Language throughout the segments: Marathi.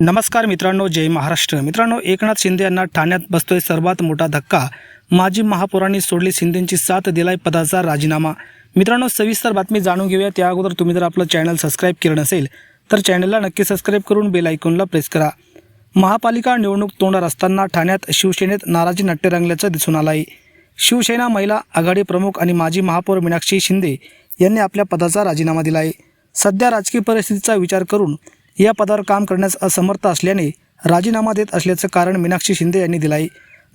नमस्कार मित्रांनो जय महाराष्ट्र. मित्रांनो एकनाथ शिंदे यांना ठाण्यात बसतोय सर्वात मोठा धक्का. माजी महापौरांनी सोडली शिंदेंची साथ दिलाय पदाचा राजीनामा. मित्रांनो सविस्तर बातमी जाणून घेऊया. त्या अगोदर तुम्ही जर आपलं चॅनल सबस्क्राईब केलं नसेल तर चॅनलला नक्की सबस्क्राईब करून बेल आयकॉनला प्रेस करा. महापालिका निवडणूक तोंडावर असताना ठाण्यात शिवसेनेत नाराजी नाट्य रंगल्याचं दिसून आलं आहे शिवसेना महिला आघाडी प्रमुख आणि माजी महापौर मीनाक्षी शिंदे यांनी आपल्या पदाचा राजीनामा दिला आहे सध्या राजकीय परिस्थितीचा विचार करून या पदावर काम करण्यास असमर्थ असल्याने राजीनामा देत असल्याचं कारण मीनाक्षी शिंदे यांनी दिलं आहे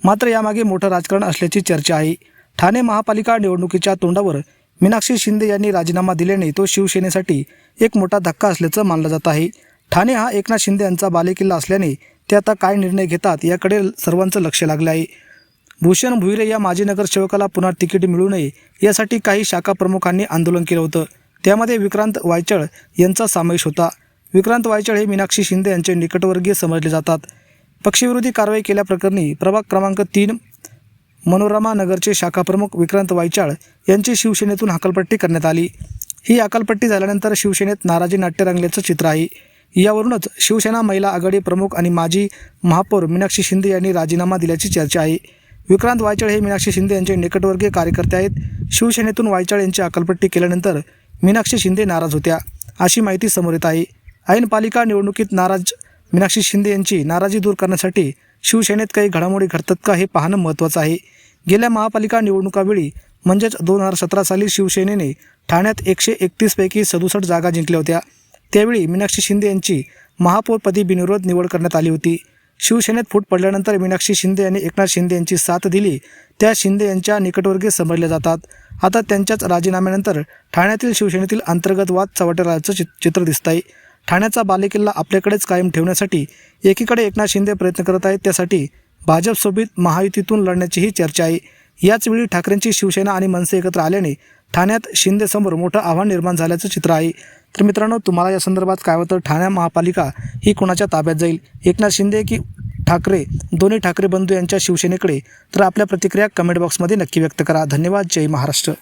मात्र यामागे मोठं राजकारण असल्याची चर्चा आहे. ठाणे महापालिका निवडणुकीच्या तोंडावर मीनाक्षी शिंदे यांनी राजीनामा दिल्याने तो शिवसेनेसाठी एक मोठा धक्का असल्याचं मानलं जात आहे. ठाणे हा एकनाथ शिंदे यांचा बालेकिल्ला असल्याने ते आता काय निर्णय घेतात याकडे सर्वांचं लक्ष लागलं आहे. भूषण भुईरे या माजी नगरसेवकाला पुन्हा तिकीट मिळू नये यासाठी काही शाखा प्रमुखांनी आंदोलन केलं होतं. त्यामध्ये विक्रांत वायचळ यांचा समावेश होता. विक्रांत वायचळ हे मीनाक्षी शिंदे यांचे निकटवर्गीय समजले जातात. पक्षविरोधी कारवाई केल्याप्रकरणी प्रभाग क्रमांक तीन मनोरमा नगरचे शाखाप्रमुख विक्रांत वायचाळ यांची शिवसेनेतून हकालपट्टी करण्यात आली. ही हकालपट्टी झाल्यानंतर शिवसेनेत नाराजी नाट्य रंगल्याचं चित्र आहे. यावरूनच शिवसेना महिला आघाडी प्रमुख आणि माजी महापौर मीनाक्षी शिंदे यांनी राजीनामा दिल्याची चर्चा आहे. विक्रांत वायचळ हे मीनाक्षी शिंदे यांचे निकटवर्गीय कार्यकर्ते आहेत. शिवसेनेतून वायचाळ यांची अकलपट्टी केल्यानंतर मीनाक्षी शिंदे नाराज होत्या अशी माहिती समोर येत आहे. ऐन पालिका निवडणुकीत नाराज मीनाक्षी शिंदे यांची नाराजी दूर करण्यासाठी शिवसेनेत काही घडामोडी घडतात का हे पाहणं महत्त्वाचं आहे. गेल्या महापालिका निवडणुकावेळी म्हणजेच दोन हजार सतरा साली शिवसेनेने ठाण्यात एकशे एकतीसपैकी सदुसष्ट जागा जिंकल्या होत्या. त्यावेळी मीनाक्षी शिंदे यांची महापौरपदी बिनविरोध निवड करण्यात आली होती. शिवसेनेत फूट पडल्यानंतर मीनाक्षी शिंदे यांनी एकनाथ शिंदे यांची साथ दिली. त्या शिंदे यांच्या निकटवर्गीय समजल्या जातात. आता त्यांच्याच राजीनाम्यानंतर ठाण्यातील शिवसेनेतील अंतर्गत वाद चव्हाट्याचं चित्र दिसत आहे ठाण्याचा बालेकिल्ला आपल्याकडेच कायम ठेवण्यासाठी एकीकडे एकनाथ शिंदे प्रयत्न करत आहेत त्यासाठी भाजपसोबत महायुतीतून लढण्याचीही चर्चा आहे. याचवेळी ठाकरेंची शिवसेना आणि मनसे एकत्र आल्याने ठाण्यात शिंदेसमोर मोठं आव्हान निर्माण झाल्याचं चित्र आहे. तर मित्रांनो तुम्हाला या संदर्भात काय होतं ठाणे महापालिका ही कोणाच्या ताब्यात जाईल? एकनाथ शिंदे की ठाकरे? दोन्ही ठाकरे बंधू यांच्या शिवसेनेकडे? तर आपल्या प्रतिक्रिया कमेंट बॉक्समध्ये नक्की व्यक्त करा. धन्यवाद. जय महाराष्ट्र.